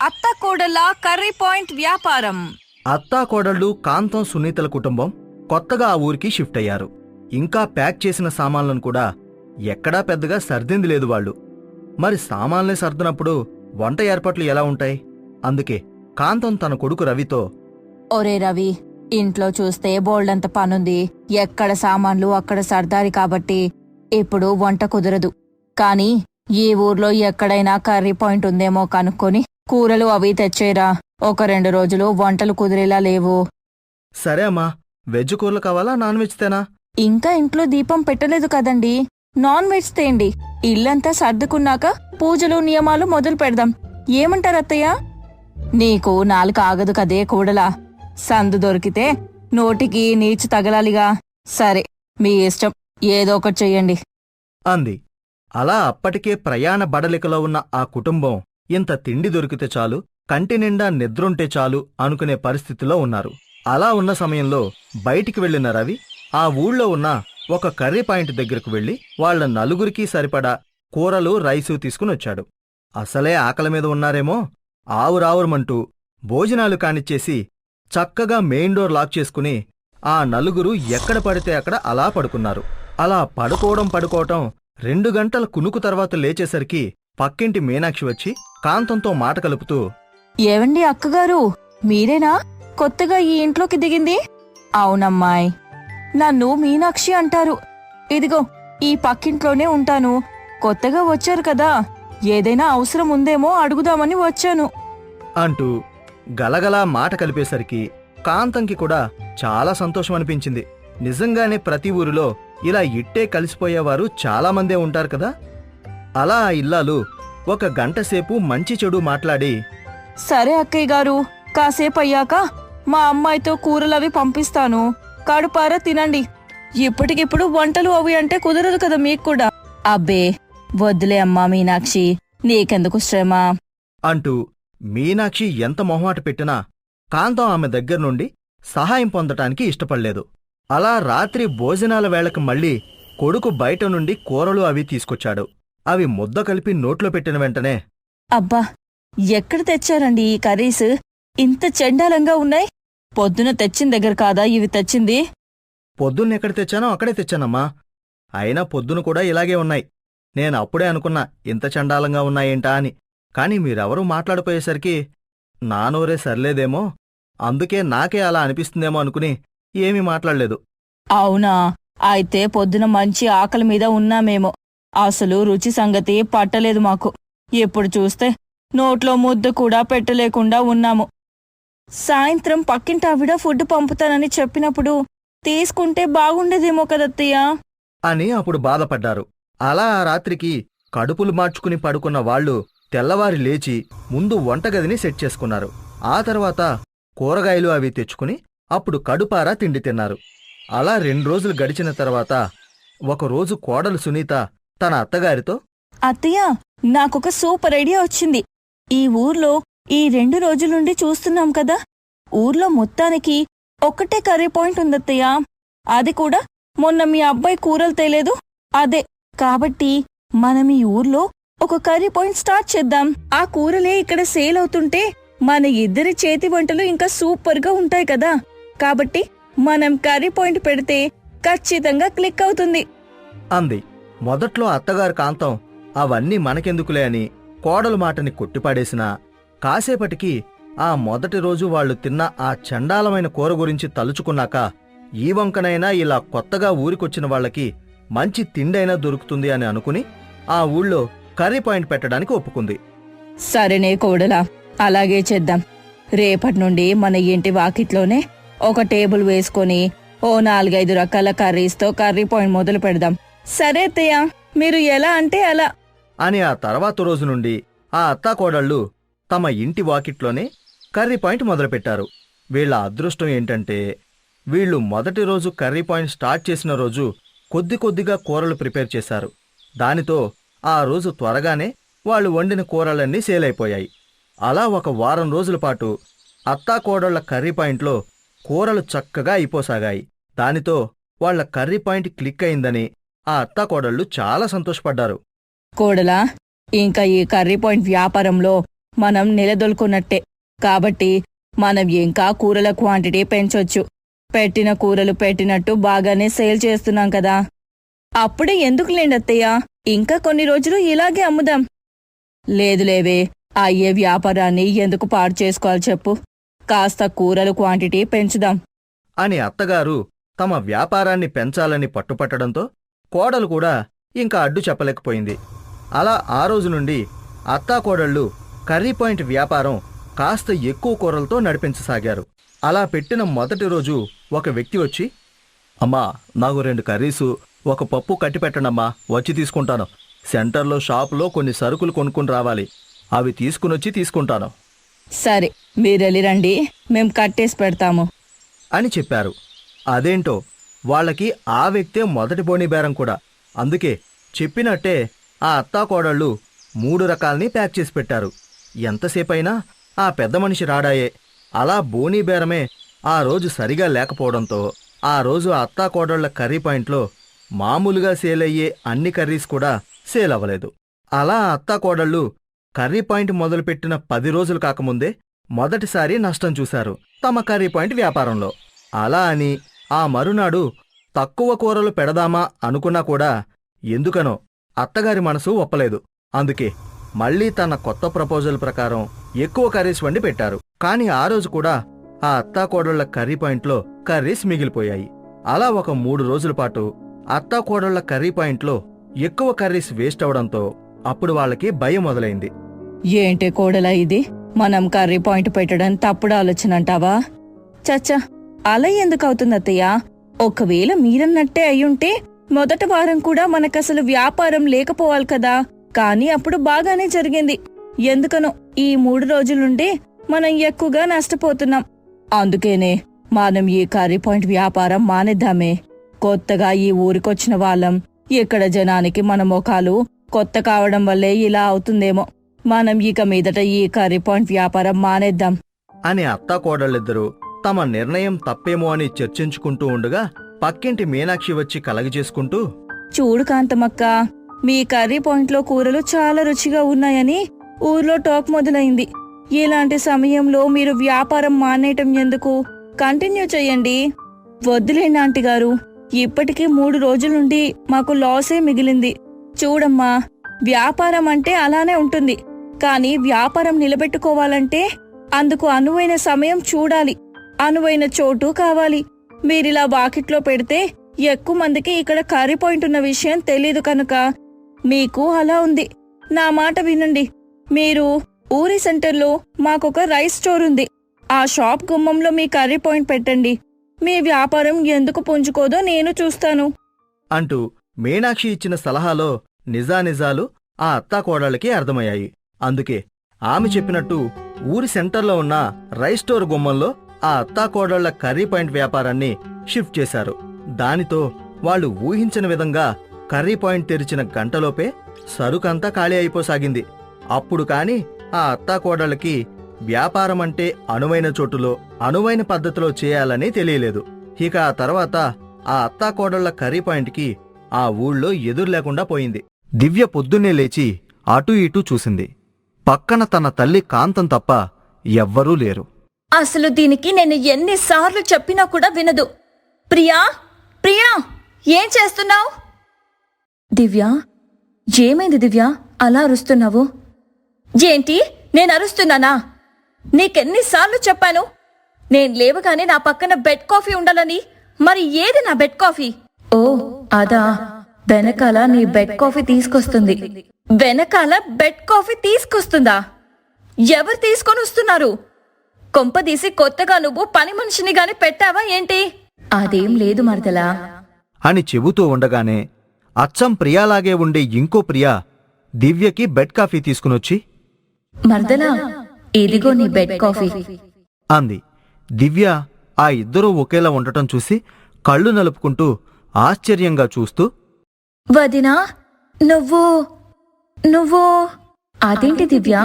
అత్త కోడల curry point వ్యాపారం. అత్తా కోడళ్ళు కాంతం సునీతల కుటుంబం కొత్తగా ఆ ఊరికి షిఫ్ట్ అయ్యారు. ఇంకా ప్యాక్ చేసిన సామాన్లను కూడా ఎక్కడా పెద్దగా సర్దింది లేదు వాళ్ళు. మరి సామాన్లే సర్దినప్పుడు వంట ఏర్పాట్లు ఎలా ఉంటాయి? అందుకే కాంతం తన కొడుకు రవితో ఒరే రవి ఇంట్లో చూస్తే బోల్డంత పనుంది. ఎక్కడ సామాన్లు అక్కడ సర్దారి కాబట్టి ఇప్పుడు వంట కుదరదు. కానీ ఈ ఊర్లో ఎక్కడైనా కర్రీ పాయింట్ ఉందేమో కనుక్కొని కూరలు అవి తెచ్చేరా. ఒక రెండు రోజులు వంటలు కుదిరేలా లేవు. సరే అమ్మా వెజ్ కూరలు కావాలా నాన్ వెజ్ తేనా? ఇంకా ఇంట్లో దీపం పెట్టలేదు కదండి. నాన్ వెజ్ తేండి. ఇల్లంతా సర్దుకున్నాక పూజలు నియమాలు మొదలు పెడదాం. ఏమంటారు అత్తయ్య? నీకు నాలుక ఆగదు కదే కూడలా. సందు దొరికితే నోటికి నీచు తగలాలిగా. సరే మీ ఇష్టం. ఏదో ఒకటి చెయ్యండి. అంది. అలా అప్పటికే ప్రయాణ బడలికలో ఉన్న ఆ కుటుంబం ఇంత తిండి దొరికితే చాలు కంటి నిండా నిద్రుంటే చాలు అనుకునే పరిస్థితిలో ఉన్నారు. అలా ఉన్న సమయంలో బయటికి వెళ్ళిన రవి ఆ ఊళ్ళో ఉన్న ఒక కర్రీ పాయింట్ దగ్గరకు వెళ్ళి వాళ్ళ నలుగురికి సరిపడా కూరలు రైసు తీసుకునొచ్చాడు అసలే ఆకలి మీద ఉన్నారేమో? ఆవురావురమంటూ భోజనాలు కానిచ్చేసి చక్కగా మెయిన్ డోర్ లాక్ చేసుకుని ఆ నలుగురు ఎక్కడ పడితే అక్కడ అలా పడుకున్నారు. అలా పడుకోవడం పడుకోవటం రెండు గంటల కునుకు తర్వాత లేచేసరికి పక్కింటి మీనాక్షి వచ్చి కాంతంతో మాట కలుపుతూ ఏవండి అక్కగారు? మీరేనా? కొత్తగా ఈ ఇంట్లోకి దిగింది? అవునమ్మాయ్. నన్ను మీనాక్షి అంటారు. ఇదిగో ఈ పక్కింట్లోనే ఉంటాను. కొత్తగా వచ్చారు కదా. ఏదైనా అవసరం ఉందేమో అడుగుదామని వచ్చాను. అంటూ గలగలా మాట కలిపేసరికి కాంతంకి కూడా చాలా సంతోషం అనిపించింది. నిజంగానే ప్రతి ఊరిలో ఇలా ఇట్టే కలిసిపోయేవారు చాలామందే ఉంటారు కదా. అలా ఆ ఇల్లాలు ఒక గంట సేపు మంచి చెడు మాట్లాడి. సరే అక్కయ్య గారు కాసేపు అయ్యాక మా అమ్మాయితో కూరలవి పంపిస్తాను. కడుపారా తినండి. ఇప్పటికిప్పుడు వంటలు అవి అంటే కుదరదు కదా మీకు కూడా. అబ్బే వద్దులే అమ్మా మీనాక్షి నీకెందుకు శ్రమ? అంటూ మీనాక్షి ఎంత మొహమాట పెట్టినా కాంతం ఆమె దగ్గర నుండి సహాయం పొందటానికి ఇష్టపడలేదు. అలా రాత్రి భోజనాల వేళకు మళ్ళీ కొడుకు బయట నుండి కూరలు అవి తీసుకొచ్చాడు. అవి ముద్ద కలిపి నోట్లో పెట్టిన వెంటనే అబ్బా ఎక్కడ తెచ్చారండి ఈ కర్రీస్? ఇంత చెండాలంగా ఉన్నాయి. పొద్దున తెచ్చిన దగ్గర కాదా ఇవి తెచ్చింది? పొద్దున్న ఎక్కడ తెచ్చానో అక్కడే తెచ్చానమ్మా. అయినా పొద్దున కూడా ఇలాగే ఉన్నాయి. నేను అప్పుడే అనుకున్నా ఇంత చండాలంగా ఉన్నాయేంటా అని. కాని మీరెవరూ మాట్లాడిపోయేసరికి నా నోరే సర్లేదేమో. అందుకే నాకే అలా అనిపిస్తుందేమో అనుకుని ఏమీ మాట్లాడలేదు. అవునా? అయితే పొద్దున మంచి ఆకలి మీద ఉన్నామేమో. అసలు రుచి సంగతి పట్టలేదు మాకు. ఇప్పుడు చూస్తే నోట్లో ముద్ద కూడా పెట్టలేకుండా ఉన్నాము. సాయంత్రం పక్కింటావిడ ఫుడ్ పంపుతానని చెప్పినప్పుడు తీసుకుంటే బాగుండేదేమో కదత్తయ్య అని అప్పుడు బాధపడ్డారు. అలా ఆ రాత్రికి కడుపులు మార్చుకుని పడుకున్న వాళ్ళు తెల్లవారి లేచి ముందు వంటగదిని సెట్ చేసుకున్నారు. ఆ తర్వాత కూరగాయలు అవి తెచ్చుకుని అప్పుడు కడుపారా తిండి తిన్నారు. అలా రెండు రోజులు గడిచిన తర్వాత ఒకరోజు కోడలు సునీత తన అత్తగారితో? అత్తయ్య నాకొక సూపర్ ఐడియా వచ్చింది. ఈ ఊర్లో ఈ రెండు రోజుల నుండి చూస్తున్నాం కదా? ఊర్లో మొత్తానికి ఒక్కటే కర్రీ పాయింట్ ఉందత్తయ్య. అది కూడా మొన్న మీ అబ్బాయి కూరలు తేలేదు. అదే కాబట్టి మనం ఈ ఊర్లో ఒక కర్రీ పాయింట్ స్టార్ట్ చేద్దాం. ఆ కూరలే ఇక్కడ సేల్ అవుతుంటే మన ఇద్దరి చేతి వంటలు ఇంకా సూపర్గా ఉంటాయి కదా? కాబట్టి మనం కర్రీ పాయింట్ పెడితే ఖచ్చితంగా క్లిక్ అవుతుంది. అంది. మొదట్లో అత్తగారు కాంతం అవన్నీ మనకెందుకులే అని కోడలు మాటని కొట్టిపాడేసినా కాసేపటికి ఆ మొదటి రోజు వాళ్ళు తిన్న ఆ చండాలమైన కూర గురించి తలుచుకున్నాక ఈ వంకనైనా ఇలా కొత్తగా ఊరికొచ్చిన వాళ్ళకి మంచి తిండైనా దొరుకుతుంది అని అనుకుని ఆ ఊళ్ళో కర్రీ పాయింట్ పెట్టడానికి ఒప్పుకుంది. సరేనే కోడలా అలాగే చేద్దాం. రేపటి నుండి మన ఇంటి వాకిట్లోనే ఒక టేబుల్ వేసుకొని ఓ నాలుగైదు రకాల కర్రీస్తో కర్రీ పాయింట్ మొదలు పెడదాం. సరే అత్తయ్య. మీరు ఎలా అంటే అలా. అని ఆ తర్వాత రోజు నుండి ఆ అత్తాకోడళ్ళు తమ ఇంటి వాకిట్లోనే కర్రీ పాయింట్ మొదలుపెట్టారు. వీళ్ళ అదృష్టం ఏంటంటే వీళ్ళు మొదటి రోజు కర్రీ పాయింట్ స్టార్ట్ చేసిన రోజు కొద్ది కొద్దిగా కూరలు ప్రిపేర్ చేశారు. దానితో ఆ రోజు త్వరగానే వాళ్ళు వండిన కూరలన్నీ సేల్ అయిపోయాయి అలా ఒక వారం రోజుల పాటు అత్తాకోడళ్ళ కర్రీ పాయింట్లో కూరలు చక్కగా అయిపోసాగాయి. దానితో వాళ్ళ కర్రీ పాయింట్ క్లిక్ అయిందని ఆ అత్తాకోడళ్ళు చాలా సంతోషపడ్డారు. కోడలా ఇంకా ఈ కర్రీ పాయింట్ వ్యాపారంలో మనం నిలదొల్కొన్నట్టే. కాబట్టి మనం ఇంకా కూరల క్వాంటిటీ పెంచొచ్చు. పెట్టిన కూరలు పెట్టినట్టు బాగానే సేల్ చేస్తున్నాం కదా. అప్పుడే ఎందుకు లేండత్తయ్య ఇంకా కొన్ని రోజులు ఇలాగే అమ్ముదాం. లేదులేవే అయ్యే వ్యాపారాన్ని ఎందుకు పాడు చేసుకోవాలి చెప్పు. కాస్త కూరల క్వాంటిటీ పెంచుదాం. అని అత్తగారు తమ వ్యాపారాన్ని పెంచాలని పట్టుపట్టడంతో కోడలు కూడా ఇంకా అడ్డు చెప్పలేకపోయింది. అలా ఆ రోజు నుండి అత్తాకోడళ్ళు కర్రీ పాయింట్ వ్యాపారం కాస్త ఎక్కువ కూరలతో నడిపించసాగారు. అలా పెట్టిన మొదటి రోజు ఒక వ్యక్తి వచ్చి అమ్మా నాకు రెండు కర్రీసు ఒక పప్పు కట్టి పెట్టండమ్మా వచ్చి తీసుకుంటాను. సెంటర్లో షాపులో కొన్ని సరుకులు కొనుక్కుని రావాలి. అవి తీసుకునొచ్చి తీసుకుంటాను. సరే మీరెళ్ళి రండి. మేం కట్టేసి పెడతాము. అని చెప్పారు. అదేంటో వాళ్ళకి ఆ వ్యక్తే మొదటి బోని బేరం కూడా. అందుకే చెప్పినట్టే ఆ అత్తాకోడళ్ళు మూడు రకాల్ని ప్యాక్ చేసి పెట్టారు. ఎంతసేపైనా ఆ పెద్ద మనిషి రాడాయే. అలా బోనీ బేరమే ఆ రోజు సరిగా లేకపోవడంతో ఆ రోజు ఆ అత్తాకోడళ్ళ కర్రీ పాయింట్లో మామూలుగా సేల్ అయ్యే అన్ని కర్రీస్ కూడా సేల్ అవ్వలేదు అలా అత్తాకోడళ్ళు కర్రీ పాయింట్ మొదలుపెట్టిన పది రోజులు కాకముందే మొదటిసారి నష్టం చూశారు తమ కర్రీ పాయింట్ వ్యాపారంలో. అలా అని ఆ మరునాడు తక్కువ కూరలు పెడదామా అనుకున్నా కూడా ఎందుకనో అత్తగారి మనసు ఒప్పలేదు. అందుకే మళ్ళీ తన కొత్త ప్రపోజల్ ప్రకారం ఎక్కువ కర్రీస్ వండి పెట్టారు. కానీ ఆ రోజు కూడా ఆ అత్తాకోడళ్ళ కర్రీ పాయింట్లో కర్రీస్ మిగిలిపోయాయి. అలా ఒక మూడు రోజుల పాటు అత్తాకోడళ్ళ కర్రీ పాయింట్లో ఎక్కువ కర్రీస్ వేస్ట్ అవడంతో అప్పుడు వాళ్ళకి భయం మొదలైంది. ఏంటి కోడలా ఇది? మనం కర్రీ పాయింట్ పెట్టడం తప్పుడు ఆలోచన అంటావా? చచ్చా అలా ఎందుకు అవుతుందత్తయ్య ఒకవేళ మీరన్నట్టే అయ్యుంటే మొదటి వారం కూడా మనకసలు వ్యాపారం లేకపోవాలి కదా. కానీ అప్పుడు బాగానే జరిగింది. ఎందుకనో ఈ మూడు రోజుల నుండి మనం ఎక్కువగా నష్టపోతున్నాం. అందుకేనే మనం ఈ కర్రీ పాయింట్ వ్యాపారం మానేద్దామే. కొత్తగా ఈ ఊరికొచ్చిన వాళ్ళం. ఇక్కడ జనానికి మన ముఖాలు కొత్త కావడం వల్లే ఇలా అవుతుందేమో. మనం ఇక మీదట ఈ కర్రీ పాయింట్ వ్యాపారం మానేద్దాం. అని అత్తాకోడళ్ళిద్దరూ తమ నిర్ణయం తప్పేమో అని చర్చించుకుంటూ ఉండగా పక్కింటి మీనాక్షి వచ్చి కలగజేసుకుంటూ చూడు కాంతమక్క మీ కర్రీ పాయింట్లో కూరలు చాలా రుచిగా ఉన్నాయని ఊర్లో టాక్ మొదలైంది. ఇలాంటి సమయంలో మీరు వ్యాపారం మానేయటం ఎందుకు? కంటిన్యూ చెయ్యండి వద్దులేండి ఆంటీ గారు ఇప్పటికీ మూడు రోజుల నుండి మాకు లాసే మిగిలింది. చూడమ్మా వ్యాపారం అంటే అలానే ఉంటుంది. కానీ వ్యాపారం నిలబెట్టుకోవాలంటే అందుకు అనువైన సమయం చూడాలి. అనువైన చోటు కావాలి. మీరిలా వాకిట్లో పెడితే ఎక్కువ మందికి ఇక్కడ కర్రీ పాయింట్ ఉన్న విషయం తెలీదు కనుక మీకు అలా ఉంది. నా మాట వినండి. మీరు ఊరి సెంటర్లో మాకొక రైస్ స్టోర్ ఉంది. ఆ షాప్ గుమ్మంలో మీ కర్రీ పాయింట్ పెట్టండి. మీ వ్యాపారం ఎందుకు పుంజుకోదో నేను చూస్తాను. అంటూ మీనాక్షి ఇచ్చిన సలహాలో నిజానిజాలు ఆ అత్తాకోడళ్ళకి అర్థమయ్యాయి. అందుకే ఆమె చెప్పినట్టు ఊరి సెంటర్లో ఉన్న రైస్ స్టోర్ గుమ్మంలో ఆ అత్తాకోడళ్ళ కర్రీ పాయింట్ వ్యాపారాన్ని షిఫ్ట్ చేశారు. దానితో వాళ్ళు ఊహించిన విధంగా కర్రీ పాయింట్ తెరిచిన గంటలోపే సరుకంతా ఖాళీ అయిపోసాగింది. అప్పుడు కాని ఆ అత్తాకోడళ్ళకి వ్యాపారం అంటే అనువైన చోటులో అనువైన పద్ధతిలో చేయాలని తెలియలేదు. ఇక ఆ తర్వాత ఆ అత్తాకోడళ్ళ కర్రీ పాయింట్కి ఆ ఊళ్ళో ఎదురు లేకుండా పోయింది. దివ్య పొద్దున్నే లేచి అటూ ఇటూ చూసింది. పక్కన తన తల్లి కాంతం తప్ప ఎవ్వరూ లేరు. అసలు దీనికి నేను ఎన్నిసార్లు చెప్పినా కూడా వినదు. ప్రియా ప్రియా ఏం చేస్తున్నావు? దివ్య ఏమైంది దివ్య? అలా అరుస్తున్నావు? ఏంటి? నేను అరుస్తున్నానా? నీకెన్నిసార్లు చెప్పాను? నేను లేవగానే నా పక్కన బెడ్ కాఫీ ఉండాలని. మరి ఏది నా బెడ్ కాఫీ? ఓ అదా. వెనకాల నీ బెడ్ కాఫీ తీసుకొస్తుంది. వెనకాల బెడ్ కాఫీ తీసుకొస్తుందా? ఎవరు తీసుకొని వస్తున్నారు? కొంపదీసి కొత్తగా నువ్వు పని మనిషిని గాని పెట్టావా ఏంటి? అదేం లేదు మరదలా. అని చెబుతూ ఉండగానే అచ్చం ప్రియాలాగే ఉండే ఇంకో ప్రియా దివ్యకి బెడ్ కాఫీ తీసుకునొచ్చి మరదలా ఇదిగో నీ బెడ్ కాఫీ. అంది. దివ్య ఆ ఇద్దరూ ఒకేలా ఉండటం చూసి కళ్ళు నలుపుకుంటూ ఆశ్చర్యంగా చూస్తూ వదినా నువ్వు నువ్వు అదేంటి దివ్య?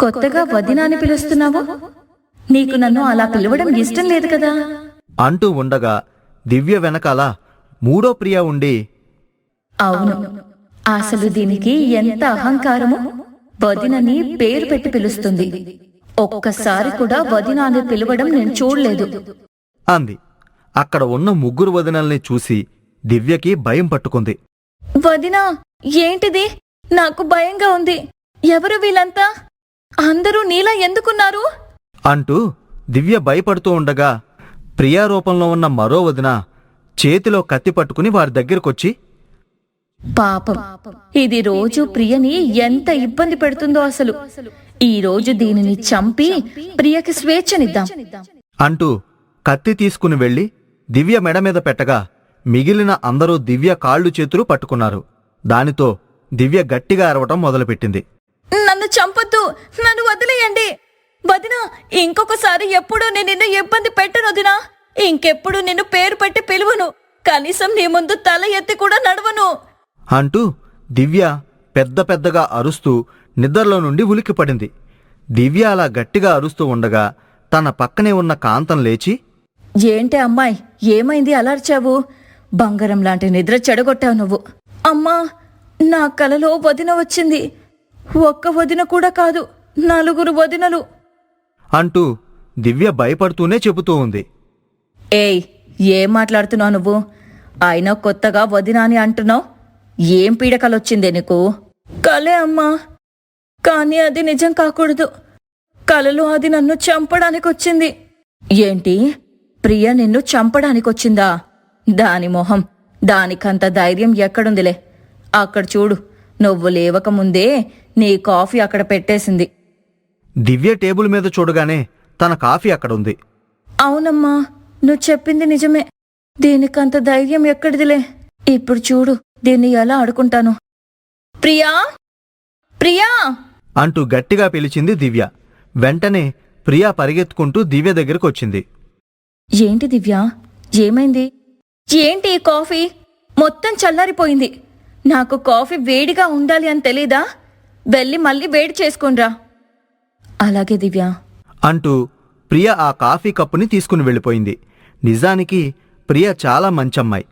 కొత్తగా వదినా అని పిలుస్తున్నావు? నీకు నన్ను అలా పిలవడం ఇష్టం లేదు కదా? అంటూ ఉండగా దివ్య వెనకాల మూడో ప్రియ ఉండి అవును. అసలు దీనికి ఎంత అహంకారము? వదినని పేరు పెట్టి పిలుస్తుంది. ఒక్కసారి కూడా వదిన అని పిలవడం నేను చూడలేదు. అంది. అక్కడ ఉన్న ముగ్గురు వదినల్ని చూసి దివ్యకి భయం పట్టుకుంది. వదినా ఏంటిది? నాకు భయంగా ఉంది. ఎవరు వీళ్ళంతా? అందరూ నీలా ఎందుకున్నారు? అంటూ దివ్య భయపడుతూ ఉండగా ప్రియా రూపంలో ఉన్న మరో వదిన చేతిలో కత్తి పట్టుకుని వారి దగ్గరకొచ్చి పాపం. ఇది రోజు ప్రియని ఎంత ఇబ్బంది పెడుతుందో అసలు. ఈ రోజు దీనిని చంపి ప్రియకి స్వేచ్ఛనిద్దాం. అంటూ కత్తి తీసుకుని వెళ్ళి దివ్య మెడ మీద పెట్టగా మిగిలిన అందరూ దివ్య కాళ్ళు చేతులు పట్టుకున్నారు. దానితో దివ్య గట్టిగా అరవటం మొదలుపెట్టింది. నన్ను చంపొద్దు. నన్ను వదిలేయండి. వదినా ఇంకొకసారి ఎప్పుడూ నేను నిన్ను ఇబ్బంది పెట్టను వదినా. ఇంకెప్పుడు నిన్ను పేరు పెట్టి పిలువను. కనీసం నీ ముందు తల ఎత్తి కూడా నడవను. అంటూ దివ్య పెద్ద పెద్దగా అరుస్తూ నిద్రలో నుండి ఉలిక్కిపడింది దివ్య అలా గట్టిగా అరుస్తూ ఉండగా తన పక్కనే ఉన్న కాంతం లేచి ఏంటి అమ్మాయి ఏమైంది అలర్చావు? బంగారం లాంటి నిద్ర చెడగొట్టావు నువ్వు. అమ్మా నా కలలో వదిన వచ్చింది. ఒక్క వదిన కూడా కాదు నలుగురు వదినలు. అంటూ దివ్య భయపడుతూనే చెబుతూ ఉంది. ఏయ్ ఏం మాట్లాడుతున్నావు నువ్వు? అయినా కొత్తగా వదినా అని అంటున్నావు? ఏం పీడకలొచ్చిందే నీకు? కలే అమ్మా. కానీ అది నిజం కాకూడదు. కలలో అది నన్ను చంపడానికి వచ్చింది ఏంటి? ప్రియ నిన్ను చంపడానికి వచ్చిందా దాని మొహం దానికంత ధైర్యం ఎక్కడుందిలే? అక్కడ చూడు నువ్వు లేవకముందే నీ కాఫీ అక్కడ పెట్టేసింది. దివ్య టేబుల్ మీద చూడగానే తన కాఫీ అక్కడుంది. అవునమ్మా నువ్వు చెప్పింది నిజమే. దీనికంత ధైర్యం ఎక్కడిదిలే? ఇప్పుడు చూడు దీన్ని ఎలా ఆడుకుంటాను. ప్రియా? ప్రియా? అంటూ గట్టిగా పిలిచింది దివ్య. వెంటనే ప్రియా పరిగెత్తుకుంటూ దివ్య దగ్గరకు వచ్చింది. ఏంటి దివ్య? ఏమైంది? ఏంటి ఈ కాఫీ? మొత్తం చల్లారిపోయింది. నాకు కాఫీ వేడిగా ఉండాలి అని తెలీదా? వెళ్ళి మళ్ళీ వేడి చేసుకునిరా అలాగే దివ్య. అంటూ ప్రియ ఆ కాఫీ కప్పుని తీసుకుని వెళ్ళిపోయింది. నిజానికి ప్రియ చాలా మంచమ్మాయి.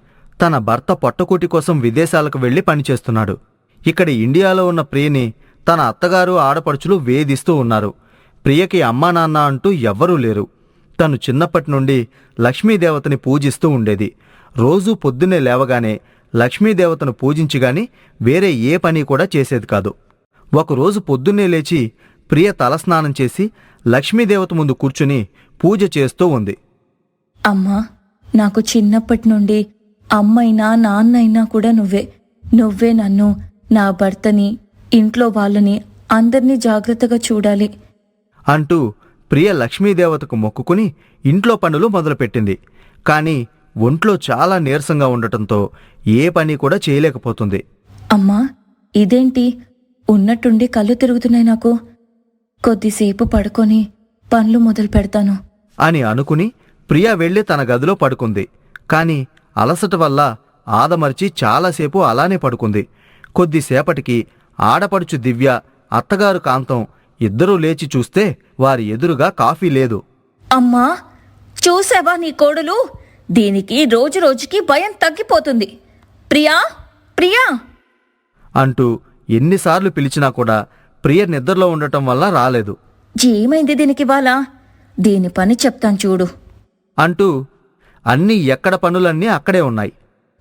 తన భర్త పొట్టకూటి కోసం విదేశాలకు వెళ్ళి పనిచేస్తున్నాడు ఇక్కడ ఇండియాలో ఉన్న ప్రియని తన అత్తగారు ఆడపడుచులు వేధిస్తూ ఉన్నారు. ప్రియకి అమ్మా నాన్న అంటూ ఎవ్వరూ లేరు. తను చిన్నప్పటి నుండి లక్ష్మీదేవతని పూజిస్తూ ఉండేది. రోజూ పొద్దున్నే లేవగానే లక్ష్మీదేవతను పూజించిగాని వేరే ఏ పని కూడా చేసేది కాదు. ఒకరోజు పొద్దున్నే లేచి ప్రియ తలస్నానం చేసి లక్ష్మీదేవత ముందు కూర్చుని పూజ చేస్తూ ఉంది. అమ్మా నాకు చిన్నప్పటి నుండి అమ్మైనా నాన్నైనా కూడా నువ్వే. నువ్వే నన్ను నా భర్తని ఇంట్లో వాళ్ళని అందర్నీ జాగ్రత్తగా చూడాలి. అంటూ ప్రియ లక్ష్మీదేవతకు మొక్కుకుని ఇంట్లో పనులు మొదలుపెట్టింది. కాని ఒంట్లో చాలా నీరసంగా ఉండటంతో ఏ పని కూడా చేయలేకపోతుంది. అమ్మా ఇదేంటి? ఉన్నట్టుండి కళ్ళు తిరుగుతున్నాయి నాకు. కొద్దిసేపు పడుకొని పనులు మొదలు పెడతాను. అని అనుకుని ప్రియ వెళ్ళి తన గదిలో పడుకుంది. కాని అలసట వల్ల ఆదమర్చి చాలాసేపు అలానే పడుకుంది. కొద్దిసేపటికి ఆడపడుచు దివ్య అత్తగారు కాంతం ఇద్దరూ లేచి చూస్తే వారి ఎదురుగా కాఫీ లేదు. అమ్మా చూసావా నీ కోడలు? దీనికి రోజు రోజుకి భయం తగ్గిపోతుంది. ప్రియా ప్రియా! అంటూ ఎన్నిసార్లు పిలిచినా కూడా ప్రియ నిద్రలో ఉండటం వల్ల రాలేదు. ఏమైంది దీనికి ఇవాళ? దీని పని చెప్తాను చూడు. అంటూ అన్ని ఎక్కడ పనులన్నీ అక్కడే ఉన్నాయి.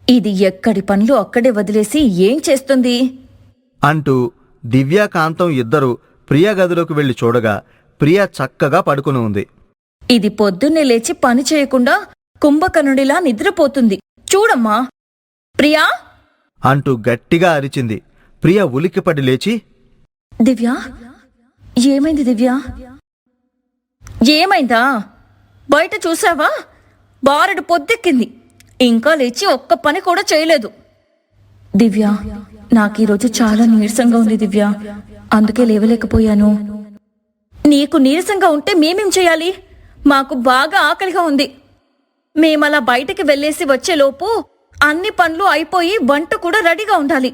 ఇది ఎక్కడి పనులు అక్కడే వదిలేసి ఏం చేస్తుంది? అంటూ దివ్యాకాంతం ఇద్దరు ప్రియ గదిలోకి వెళ్ళి చూడగా ప్రియ చక్కగా పడుకుని ఉంది. ఇది పొద్దున్నే లేచి పని చేయకుండా కుంభకర్ణుడిలా నిద్రపోతుంది. చూడమ్మా. ప్రియా? అంటూ గట్టిగా అరిచింది. ప్రియ ఉలిక్కిపడి లేచి దివ్య? ఏమైంది దివ్య? ఏమైందా? బయట చూసావా? బారెడు పొద్దెక్కింది. ఇంకా లేచి ఒక్క పని కూడా చేయలేదు. దివ్య నాకు ఈరోజు చాలా నీరసంగా ఉంది దివ్య. అందుకే లేవలేకపోయాను. నీకు నీరసంగా ఉంటే మేమేం చేయాలి? మాకు బాగా ఆకలిగా ఉంది. మేమలా బయటకి వెళ్ళేసి వచ్చేలోపు అన్ని పనులు అయిపోయి వంట కూడా రెడీగా ఉండాలి.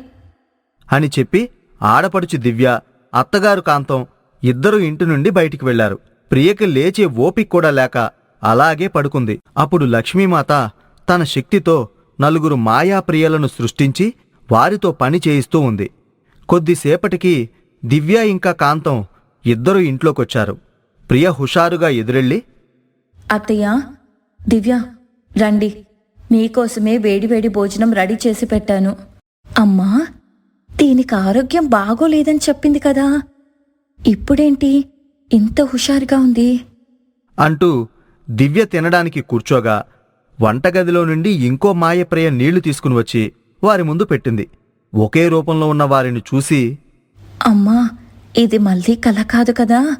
అని చెప్పి ఆడపడుచు దివ్య అత్తగారు కాంతం ఇద్దరు ఇంటి నుండి బయటికి వెళ్ళారు. ప్రియకి లేచే ఓపిక కూడా లేక అలాగే పడుకుంది. అప్పుడు లక్ష్మీమాత తన శక్తితో నలుగురు మాయాప్రియలను సృష్టించి వారితో పని చేయిస్తూ ఉంది. కొద్దిసేపటికి దివ్య ఇంకా కాంతం ఇద్దరూ ఇంట్లోకొచ్చారు. ప్రియ హుషారుగా ఎదురెళ్ళి అత్తయ్య దివ్య రండి. మీకోసమే వేడివేడి భోజనం రెడీ చేసి పెట్టాను. అమ్మా దీనికి ఆరోగ్యం బాగోలేదని చెప్పింది కదా. ఇప్పుడేంటి? ఇంత హుషారుగా ఉంది. అంటూ దివ్య తినడానికి కూర్చోగా వంటగదిలో నుండి ఇంకో మాయప్రియ నీళ్ళు తీసుకుని వచ్చి వారి ముందు పెట్టింది. ఒకే రూపంలో ఉన్న వారిని చూసి అమ్మా ఇది మళ్ళీ కల కాదు కదా.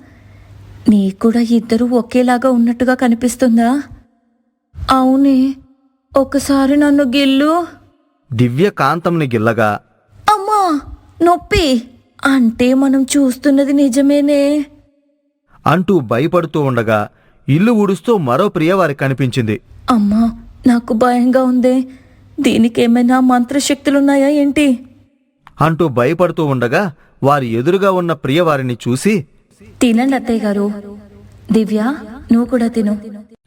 నీకు కూడా ఇద్దరూ ఒకేలాగా ఉన్నట్టుగా కనిపిస్తుందా? అవునే ఒకసారి నన్ను గిల్లు. దివ్య కాంతంని గిల్లగా నొప్పి. అంటే మనం చూస్తున్నది నిజమేనే. అంటూ భయపడుతూ ఉండగా ఇల్లు ఊడుస్తూ మరో ప్రియ వారికి కనిపించింది. అమ్మా నాకు భయంగా ఉంది. దీనికేమైనా మంత్రశక్తులున్నాయా ఏంటి? అంటూ భయపడుతూ ఉండగా వారి ఎదురుగా ఉన్న ప్రియ వారిని చూసి తినండి అత్తయ్య గారు. దివ్య నువ్వు కూడా తిను.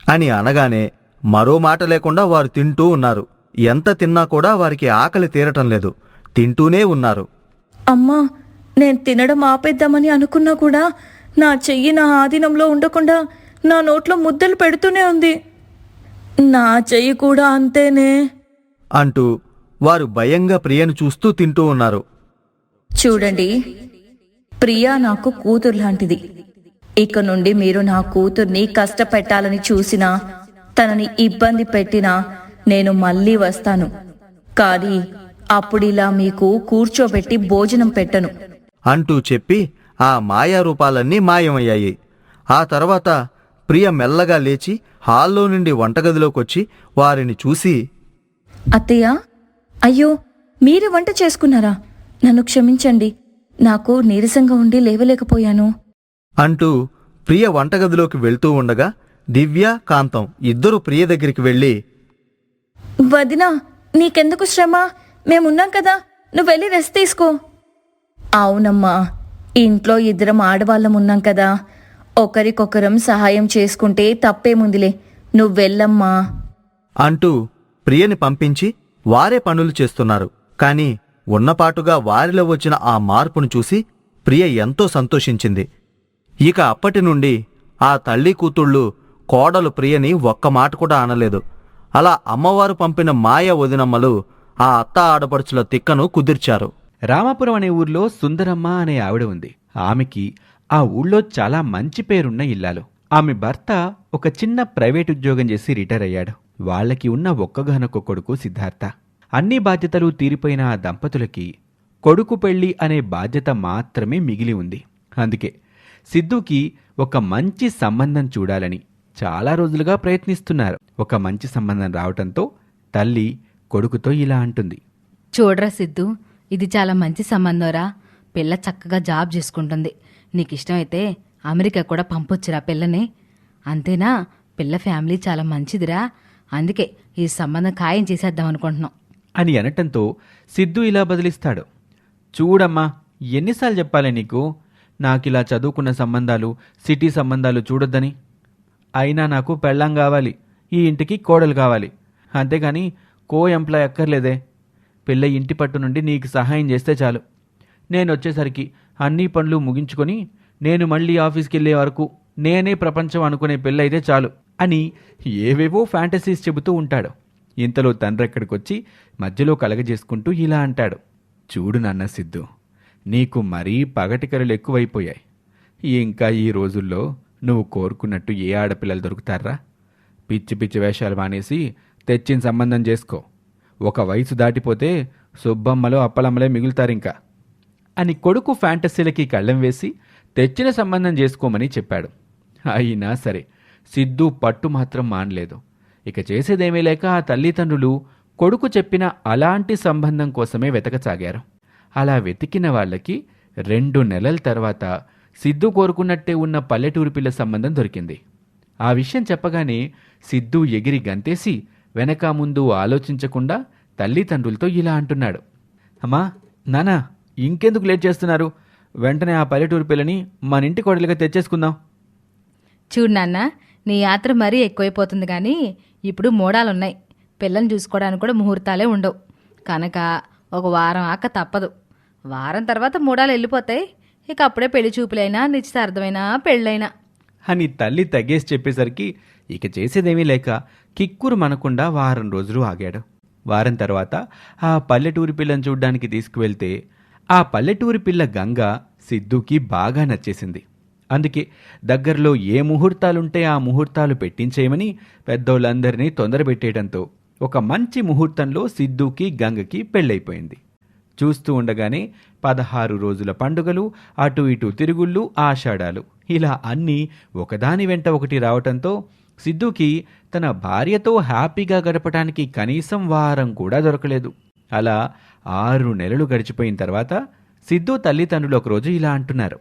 అని అనగానే మరో మాట లేకుండా వారు తింటూ ఉన్నారు. ఎంత తిన్నా కూడా వారికి ఆకలి తీరటం లేదు. తింటూనే ఉన్నారు. అమ్మా నేను తినడం ఆపేద్దామని అనుకున్నా కూడా నా చెయ్యి నా ఆధీనంలో ఉండకుండా నా నోట్లో ముద్దలు పెడుతూనే ఉంది. నా చెయ్యి కూడా అంతేనే. అంటూ వారు భయంగా ప్రియను చూస్తూ తింటూ ఉన్నారు. చూడండి ప్రియా నాకు కూతురు లాంటిది. ఇక నుండి మీరు నా కూతుర్ని కష్టపెట్టాలని చూసినా తనని ఇబ్బంది పెట్టినా నేను మళ్ళీ వస్తాను. కానీ అప్పుడిలా మీకు కూర్చోబెట్టి భోజనం పెట్టను. అంటూ చెప్పి ఆ మాయా రూపాలన్నీ మాయమయ్యాయి. ఆ తర్వాత ప్రియ మెల్లగా లేచి హాల్లో నుండి వంటగదిలోకొచ్చి వారిని చూసి అత్తయ్య అయ్యో మీరు వంట చేసుకున్నారా? నన్ను క్షమించండి నాకు నీరసంగా ఉండి లేవలేకపోయాను. అంటూ ప్రియ వంటగదిలోకి వెళ్తూ ఉండగా దివ్య కాంతం ఇద్దరు ప్రియ దగ్గరికి వెళ్ళి వదినా నీకెందుకు శ్రమ? మేమున్నాం కదా. నువ్వు వెళ్ళి రెస్ట్ తీసుకో. అవునమ్మా. ఇంట్లో ఇద్దరం ఆడవాళ్ళం ఉన్నాం కదా. ఒకరికొకరం సహాయం చేసుకుంటే తప్పేముందిలే. నువ్వు వెళ్ళమ్మా. అంటూ ప్రియని పంపించి వారే పనులు చేస్తున్నారు. కాని ఉన్నపాటుగా వారిలో వచ్చిన ఆ మార్పును చూసి ప్రియ ఎంతో సంతోషించింది. ఇక అప్పటి నుండి ఆ తల్లి కూతుళ్ళు కోడలు ప్రియని ఒక్క మాట కూడా అనలేదు. అలా అమ్మవారు పంపిన మాయ వదినమ్మలు ఆ అత్త ఆడపడుచుల తిక్కను కుదిర్చారు. రామాపురం అనే ఊర్లో సుందరమ్మ అనే ఆవిడ ఉంది. ఆమెకి ఆ ఊళ్ళో చాలా మంచి పేరున్న ఇల్లాలు. ఆమె భర్త ఒక చిన్న ప్రైవేట్ ఉద్యోగం చేసి రిటైర్ అయ్యాడు. వాళ్ళకి ఉన్న ఒక్కగానొక్క కొడుకు సిద్ధార్థ. అన్ని బాధ్యతలు తీరిపోయిన ఆ దంపతులకి కొడుకు పెళ్ళి అనే బాధ్యత మాత్రమే మిగిలి ఉంది. అందుకే సిద్ధుకి ఒక మంచి సంబంధం చూడాలని చాలా రోజులుగా ప్రయత్నిస్తున్నారు. ఒక మంచి సంబంధం రావటంతో తల్లి కొడుకుతో ఇలా అంటుంది. చూడరా సిద్ధు ఇది చాలా మంచి సంబంధంరా. పిల్ల చక్కగా జాబ్ చేసుకుంటుంది. నీకు ఇష్టమైతే అమెరికా కూడా పంపొచ్చురా పిల్లని. అంతేనా? పిల్ల ఫ్యామిలీ చాలా మంచిదిరా. అందుకే ఈ సంబంధం ఖాయం చేసేద్దాం అనుకుంటున్నాం. అని అనటంతో సిద్ధు ఇలా బదిలిస్తాడు. చూడమ్మా ఎన్నిసార్లు చెప్పాలి నీకు? నాకిలా చదువుకున్న సంబంధాలు సిటీ సంబంధాలు చూడొద్దని. అయినా నాకు పెళ్ళాం కావాలి. ఈ ఇంటికి కోడలు కావాలి. అంతేగాని కో ఎంప్లాయ్ అక్కర్లేదే. పిల్ల ఇంటి పట్టు నుండి నీకు సహాయం చేస్తే చాలు. నేను వచ్చేసరికి అన్ని పనులు ముగించుకొని నేను మళ్ళీ ఆఫీస్కి వెళ్ళే వరకు నేనే ప్రపంచం అనుకునే పెళ్ళైతే చాలు అని ఏవేవో ఫ్యాంటసీస్ చెబుతూ ఉంటాడు. ఇంతలో తండ్రి ఎక్కడికొచ్చి మధ్యలో కలగజేసుకుంటూ ఇలా అంటాడు. చూడు నాన్న సిద్ధు నీకు మరీ పగటికరలు ఎక్కువైపోయాయి. ఇంకా ఈ రోజుల్లో నువ్వు కోరుకున్నట్టు ఏ ఆడపిల్లలు దొరుకుతారా? పిచ్చి పిచ్చి వేషాలు మానేసి తెచ్చిన సంబంధం చేసుకో. ఒక వయసు దాటిపోతే సుబ్బమ్మలో అప్పలమ్మలే మిగులుతారింకా. అని కొడుకు ఫ్యాంటసీలకి కళ్ళెం వేసి తెచ్చిన సంబంధం చేసుకోమని చెప్పాడు. అయినా సరే సిద్ధు పట్టు మాత్రం మానలేదు. ఇక చేసేదేమీ లేక ఆ తల్లిదండ్రులు కొడుకు చెప్పిన అలాంటి సంబంధం కోసమే వెతకసాగారు. అలా వెతికిన వాళ్ళకి రెండు నెలల తర్వాత సిద్ధు కోరుకున్నట్టే ఉన్న పల్లెటూరు పిల్ల సంబంధం దొరికింది. ఆ విషయం చెప్పగానే సిద్ధు ఎగిరి గంతేసి వెనక ముందు ఆలోచించకుండా తల్లిదండ్రులతో ఇలా అంటున్నాడు. అమ్మా నానా ఇంకెందుకు లేట్ చేస్తున్నారు? వెంటనే ఆ పల్లెటూరు పిల్లని మన ఇంటి కోడలిగా తెచ్చేసుకుందాం. చూడు నాన్న నీ యాత్ర మరీ ఎక్కువైపోతుంది కానీ ఇప్పుడు మూడాలున్నాయి. పిల్లని చూసుకోవడానికి కూడా ముహూర్తాలే ఉండవు. కనుక ఒక వారం ఆక తప్పదు. వారం తర్వాత మూడాలు వెళ్ళిపోతాయి. ఇక అప్పుడే పెళ్ళి చూపులైనా నిశ్చితార్థమైనా పెళ్ళైనా. అని తల్లి తగ్గేసి చెప్పేసరికి ఇక చేసేదేమీ లేక కిక్కురు మనకుండా వారం రోజులు ఆగాడు. వారం తర్వాత ఆ పల్లెటూరి పిల్లని చూడ్డానికి తీసుకువెళ్తే ఆ పల్లెటూరి పిల్ల గంగ సిద్ధుకి బాగా నచ్చేసింది. అందుకే దగ్గరలో ఏ ముహూర్తాలుంటే ఆ ముహూర్తాలు పెట్టించేయమని పెద్దోళ్ళందరినీ తొందరపెట్టేయడంతో ఒక మంచి ముహూర్తంలో సిద్ధుకి గంగకి పెళ్ళైపోయింది. చూస్తూ ఉండగానే పదహారు రోజుల పండుగలు అటు ఇటు తిరుగుళ్ళు ఆషాఢాలు ఇలా అన్నీ ఒకదాని వెంట ఒకటి రావటంతో సిద్ధుకి తన భార్యతో హ్యాపీగా గడపటానికి కనీసం వారం కూడా దొరకలేదు. అలా ఆరు నెలలు గడిచిపోయిన తర్వాత సిద్ధు తల్లిదండ్రులు ఒకరోజు ఇలా అంటున్నారు.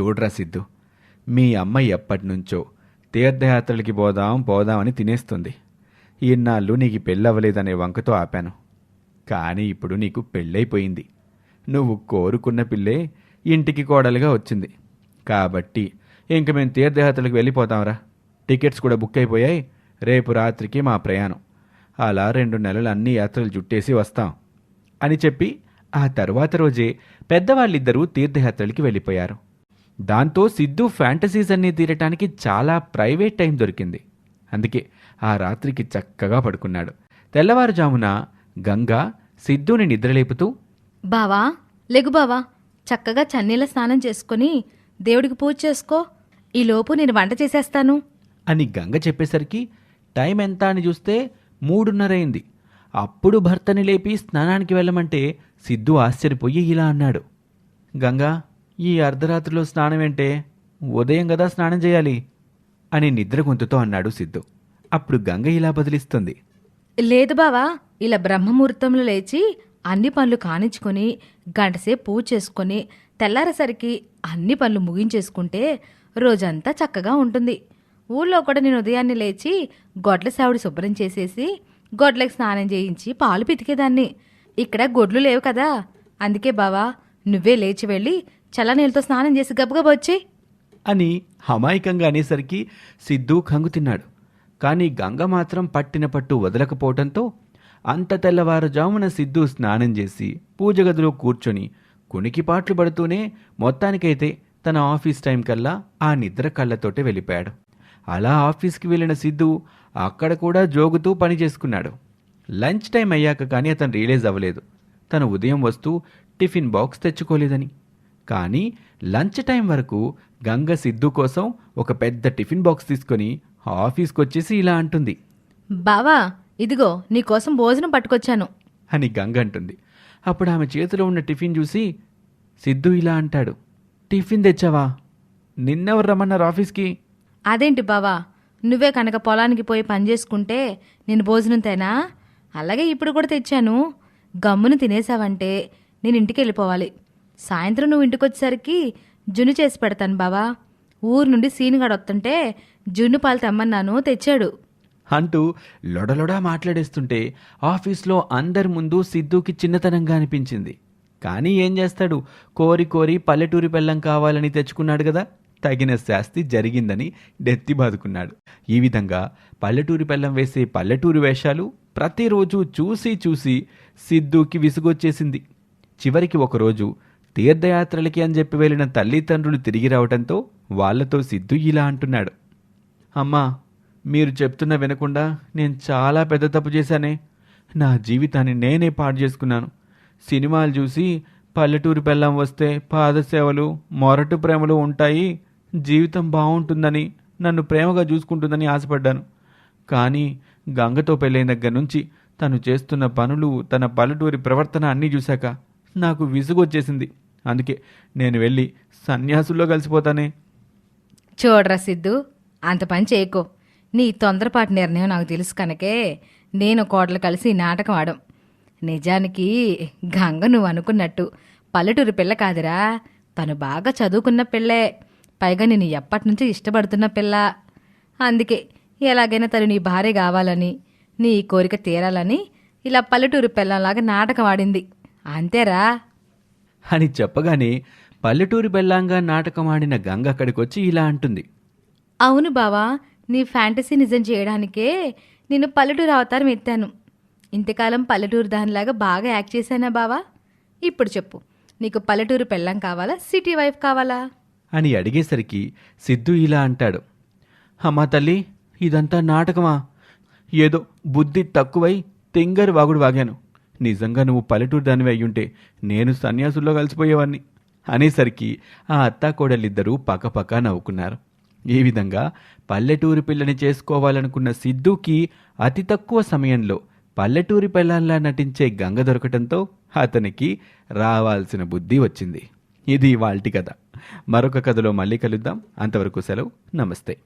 చూడ్రా సిద్ధు మీ అమ్మ ఎప్పటినుంచో తీర్థయాత్రలకి పోదాం పోదామని తినేస్తుంది. ఇన్నాళ్ళు నీకు పెళ్ళవ్వలేదనే వంకతో ఆపాను. కానీ ఇప్పుడు నీకు పెళ్ళైపోయింది. నువ్వు కోరుకున్న పిల్లే ఇంటికి కోడలుగా వచ్చింది. కాబట్టి ఇంక మేము తీర్థయాత్రలకు వెళ్ళిపోతాంరా. టికెట్స్ కూడా బుక్ అయిపోయాయి. రేపు రాత్రికి మా ప్రయాణం. అలా రెండు నెలలు అన్ని యాత్రలు చుట్టేసి వస్తాం. అని చెప్పి ఆ తర్వాత రోజే పెద్దవాళ్ళిద్దరూ తీర్థయాత్రలకి వెళ్ళిపోయారు. దాంతో సిద్ధు ఫ్యాంటసీస్ అన్నీ తీరటానికి చాలా ప్రైవేట్ టైం దొరికింది. అందుకే ఆ రాత్రికి చక్కగా పడుకున్నాడు. తెల్లవారుజామున గంగా సిద్ధుని నిద్రలేపుతూ బావా లెగు బావా చక్కగా చన్నీళ్ళ స్నానం చేసుకొని దేవుడికి పూజ చేసుకో. ఈలోపు నేను వంట చేసేస్తాను. అని గంగ చెప్పేసరికి టైం ఎంత అని చూస్తే మూడున్నరైంది అప్పుడు భర్తని లేపి స్నానానికి వెళ్ళమంటే సిద్ధు ఆశ్చర్యపోయి ఇలా అన్నాడు. గంగా ఈ అర్ధరాత్రిలో స్నానం ఏంటే? ఉదయం కదా స్నానం చేయాలి అని నిద్ర గొంతుతో అన్నాడు సిద్ధు. అప్పుడు గంగ ఇలా బదిలిస్తుంది. లేదు బావా ఇలా బ్రహ్మముహూర్తంలో లేచి అన్ని పనులు కానించుకొని గంటసేపు పూజ చేసుకొని తెల్లారేసరికి అన్ని పనులు ముగించేసుకుంటే రోజంతా చక్కగా ఉంటుంది. ఊళ్ళో కూడా నేను ఉదయాన్నే లేచి గొడ్ల సావిడి శుభ్రం చేసేసి గొడ్లకి స్నానం చేయించి పాలు పితికేదాన్ని. ఇక్కడ గొడ్లు లేవు కదా. అందుకే బావా నువ్వే లేచి వెళ్ళి చల్లనీళ్ళతో స్నానం చేసి గబగబ వచ్చి అని అమాయకంగా అనేసరికి సిద్ధు కంగు తిన్నాడు. కానీ గంగ మాత్రం పట్టిన పట్టు వదలకపోవటంతో అంత తెల్లవారుజామున సిద్ధు స్నానం చేసి పూజ గదిలో కూర్చొని కునికిపాట్లు పడుతూనే మొత్తానికైతే తన ఆఫీస్ టైం కల్లా ఆ నిద్ర కళ్ళతోటే వెళ్ళిపోయాడు. అలా ఆఫీస్కి వెళ్ళిన సిద్ధు అక్కడ కూడా జోగుతూ పని చేసుకున్నాడు. లంచ్ టైం అయ్యాక కానీ అతను రియలైజ్ అవ్వలేదు. తను ఉదయం వస్తూ టిఫిన్ బాక్స్ తెచ్చుకోలేదని. కానీ లంచ్ టైం వరకు గంగ సిద్ధు కోసం ఒక పెద్ద టిఫిన్ బాక్స్ తీసుకొని ఆఫీస్కి వచ్చేసి ఇలా అంటుంది. బావా ఇదిగో నీకోసం భోజనం పట్టుకొచ్చాను. అని గంగ అంటుంది. అప్పుడు ఆమె చేతిలో ఉన్న టిఫిన్ చూసి సిద్ధు ఇలా అంటాడు. టిఫిన్ తెచ్చావా? నిన్నెవరు రమ్మన్నారు ఆఫీస్కి? అదేంటి బావా? నువ్వే కనుక పొలానికి పోయి పని చేసుకుంటే నేను భోజనం తేనా? అలాగే ఇప్పుడు కూడా తెచ్చాను. గమ్మును తినేసావంటే నేను ఇంటికి వెళ్ళిపోవాలి. సాయంత్రం నువ్వు ఇంటికి వచ్చేసరికి జున్ను చేసి పెడతాను బావా. ఊరు నుండి సీనుగాడు వస్తుంటే జున్ను పాలు తెమ్మన్నాను తెచ్చాడు. అంటూ లొడలొడా మాట్లాడేస్తుంటే ఆఫీస్లో అందరి ముందు సిద్ధుకి చిన్నతనంగా అనిపించింది. కానీ ఏం చేస్తాడు? కోరి కోరి పల్లెటూరి పెళ్ళం కావాలని తెచ్చుకున్నాడు కదా. తగిన శాస్తి జరిగిందని డెత్తి బాదుకున్నాడు. ఈ విధంగా పల్లెటూరి పెళ్ళం వేసే పల్లెటూరి వేషాలు ప్రతిరోజు చూసి చూసి సిద్ధుకి విసుగొచ్చేసింది. చివరికి ఒకరోజు తీర్థయాత్రలకి అని చెప్పి వెళ్ళిన తల్లిదండ్రులు తిరిగి రావడంతో వాళ్ళతో సిద్ధు ఇలా అంటున్నాడు. అమ్మా మీరు చెప్తున్న వినకుండా నేను చాలా పెద్ద తప్పు చేశానే. నా జీవితాన్ని నేనే పాడు చేసుకున్నాను. సినిమాలు చూసి పల్లెటూరు బెల్లం వస్తే పాదసేవలు మొరటు ప్రేమలు ఉంటాయి. జీవితం బాగుంటుందని నన్ను ప్రేమగా చూసుకుంటుందని ఆశపడ్డాను. కానీ గంగతో పెళ్ళైన దగ్గర నుంచి తను చేస్తున్న పనులు తన పల్లెటూరి ప్రవర్తన అన్నీ చూశాక నాకు విసుగొచ్చేసింది. అందుకే నేను వెళ్ళి సన్యాసుల్లో కలిసిపోతానే. చూడరా సిద్ధు అంత పని చేయకో. నీ తొందరపాటు నిర్ణయం నాకు తెలుసు కనుకే నేను కోడలు కలిసి నాటకం ఆడం నిజానికి గంగ నువ్వు అనుకున్నట్టు పల్లెటూరు పిల్ల కాదురా. తను బాగా చదువుకున్న పిల్లే. పైగా నేను ఎప్పటి నుంచో ఇష్టపడుతున్న పిల్ల. అందుకే ఎలాగైనా తను నీ భార్య కావాలని నీ కోరిక తీరాలని ఇలా పల్లెటూరు పిల్లంలాగా నాటకం ఆడింది. అంతేరా? అని చెప్పగానే పల్లెటూరి బెల్లాంగా నాటకం ఆడిన గంగ అక్కడికొచ్చి ఇలా అంటుంది. అవును బావా నీ ఫ్యాంటసీ నిజం చేయడానికే నేను పల్లెటూరు అవతారం ఎత్తాను. ఇంతకాలం పల్లెటూరు దానిలాగా బాగా యాక్ట్ చేశానా బావా? ఇప్పుడు చెప్పు నీకు పల్లెటూరు పెళ్ళం కావాలా సిటీ వైఫ్ కావాలా? అని అడిగేసరికి సిద్ధు ఇలా అంటాడు. అమ్మా తల్లి ఇదంతా నాటకమా? ఏదో బుద్ధి తక్కువై తెంగరు వాగుడు వాగాను. నిజంగా నువ్వు పల్లెటూరు దానివి అయ్యుంటే నేను సన్యాసుల్లో కలిసిపోయేవాణ్ణి అనేసరికి ఆ అత్తాకోడలిద్దరూ పక్కపక్క నవ్వుకున్నారు. ఈ విధంగా పల్లెటూరి పిల్లని చేసుకోవాలనుకున్న సిద్ధుకి అతి తక్కువ సమయంలో పల్లెటూరి పిల్లల్లా నటించే గంగ దొరకటంతో అతనికి రావాల్సిన బుద్ధి వచ్చింది. ఇది వాల్టి కథ. మరొక కథలో మళ్ళీ కలుద్దాం. అంతవరకు సెలవు. నమస్తే.